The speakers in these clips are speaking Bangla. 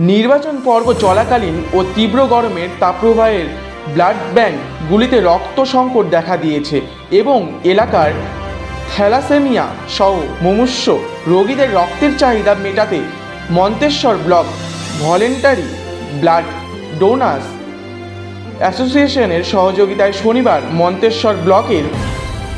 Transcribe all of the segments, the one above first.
নির্বাচন পর্ব চলাকালীন ও তীব্র গরমের তাপপ্রবাহের ব্লাড ব্যাঙ্কগুলিতে রক্ত সংকট দেখা দিয়েছে এবং এলাকার থ্যালাসেমিয়া সহ মুমূর্ষ রোগীদের রক্তের চাহিদা মেটাতে Manteswar block voluntary blood donors অ্যাসোসিয়েশনের সহযোগিতায় শনিবার মন্তেশ্বর ব্লকের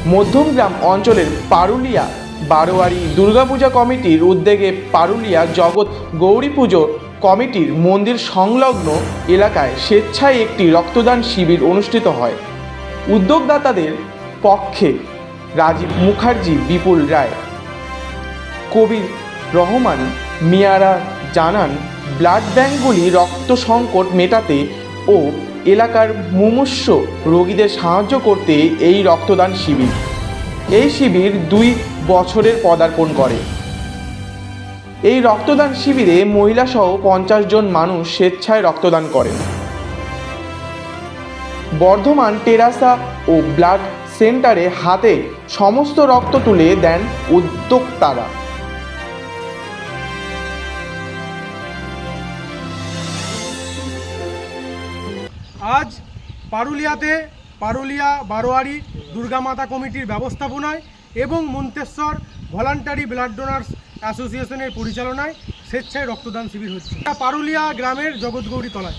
মধ্যমগ্রাম অঞ্চলের পারুলিয়া, বারোয়ারি দুর্গাপূজা কমিটির উদ্যোগে পারুলিয়া জগৎ গৌরী পুজো কমিটির মন্দির সংলগ্ন এলাকায় স্বেচ্ছায় একটি রক্তদান শিবির অনুষ্ঠিত হয়। উদ্যোগদাতাদের পক্ষে রাজীব মুখার্জি, বিপুল রায়, কবির রহমান, মিয়ারা জানান, ব্লাড ব্যাঙ্কগুলি রক্ত সংকট মেটাতে ও এলাকার মুমূর্ষ রোগীদের সাহায্য করতে এই রক্তদান শিবির। এই শিবির দুই বছরের পদার্পণ করে। এই রক্তদান শিবিরে মহিলাসহ পঞ্চাশ জন মানুষ স্বেচ্ছায় রক্তদান করেন। বর্ধমান টেরাসা ও ব্লাড সেন্টারে হাতে সমস্ত রক্ত তুলে দেন উদ্যোক্তারা। আজ পারুলিয়াতে পারুলিয়া বারোয়ারি দুর্গামাতা কমিটির ব্যবস্থাপনায় এবং মন্তেশ্বর ভলান্টারি ব্লাড ডোনার্স অ্যাসোসিয়েশনের পরিচালনায় স্বেচ্ছায় রক্তদান শিবির হচ্ছে। এটা পারুলিয়া গ্রামের জগৎগৌরী তলায়।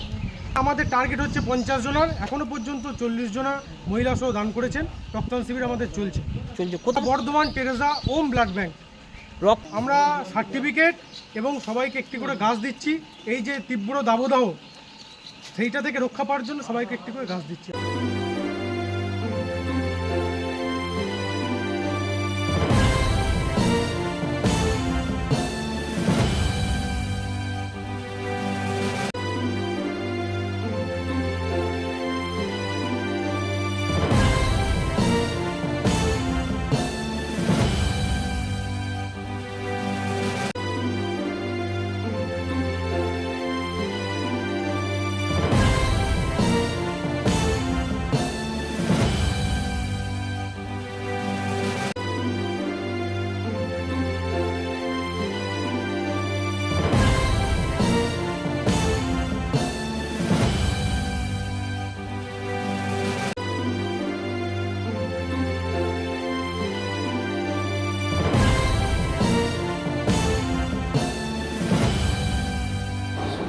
আমাদের টার্গেট হচ্ছে পঞ্চাশ জনার এখনও পর্যন্ত চল্লিশ জনা মহিলা সহ দান করেছেন। রক্তদান শিবির আমাদের চলছে। চলছে। কোথাও Bardhaman Teresa Om blood bank. আমরা সার্টিফিকেট এবং সবাইকে একটি করে গাছ দিচ্ছি। এই যে তীব্র দাবদাহ সেইটা থেকে রক্ষা পাওয়ার জন্য সবাইকে একটি করে গাছ দিচ্ছি।